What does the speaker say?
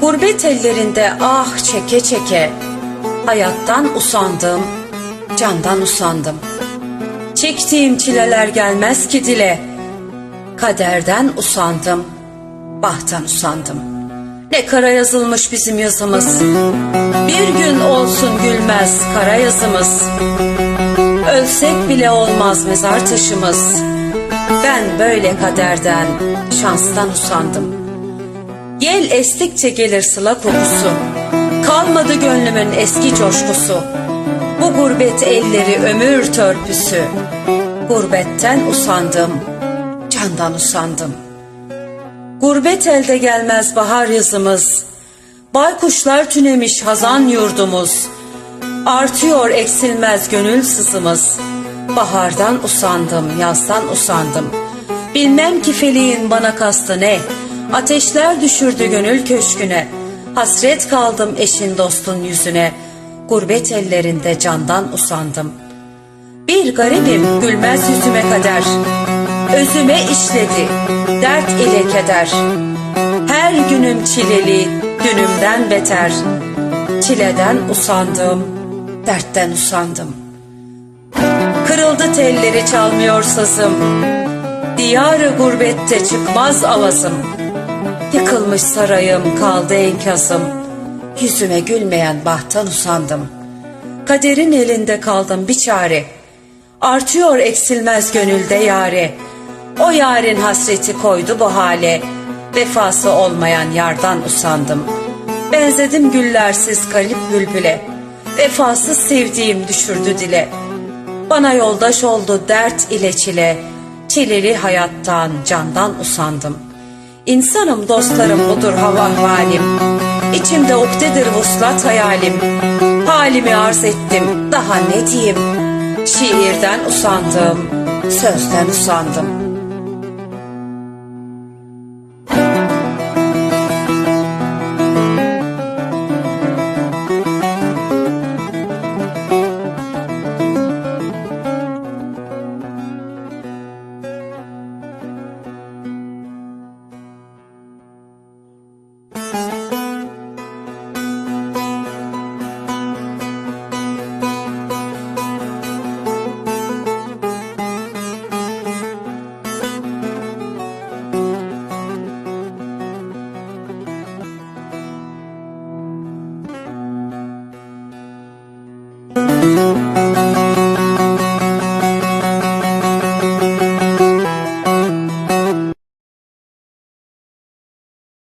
Gurbet ellerinde ah çeke çeke, hayattan usandım, candan usandım. Çektiğim çileler gelmez ki dile, kaderden usandım, bahtan usandım. Ne kara yazılmış bizim yazımız, bir gün olsun gülmez kara yazımız. Ölsek bile olmaz mezar taşımız. Ben böyle kaderden, şanstan usandım. Yel estikçe gelir sıla kokusu. Kalmadı gönlümün eski coşkusu. Bu gurbet elleri ömür törpüsü. Gurbetten usandım, candan usandım. Gurbet elde gelmez bahar yazımız. Baykuşlar tünemiş hazan yurdumuz. Artıyor eksilmez gönül sızımız. Bahardan usandım, yazdan usandım. Bilmem ki feleğin bana kastı ne. Ateşler düşürdü gönül köşküne. Hasret kaldım eşin dostun yüzüne. Gurbet ellerinde candan usandım. Bir garibim gülmez yüzüme kader. Özüme işledi dert ile keder. Her günüm çileli, dünümden beter. Çileden usandım, dertten usandım. Kırıldı telleri çalmıyor sazım. Diyarı gurbette çıkmaz avazım. Yıkılmış sarayım kaldı enkazım. Yüzüme gülmeyen bahttan usandım. Kaderin elinde kaldım bir çare. Artıyor eksilmez gönülde yare. O yarın hasreti koydu bu hale. Vefası olmayan yardan usandım. Benzedim güllersiz garip bülbüle. Vefasız sevdiğim düşürdü dile. Bana yoldaş oldu dert ile çile. Çileli hayattan, candan usandım. İnsanım dostlarım budur hava halim. İçimde ukdedir vuslat hayalim. Halimi arz ettim, daha ne diyeyim? Şiirden usandım, sözden usandım.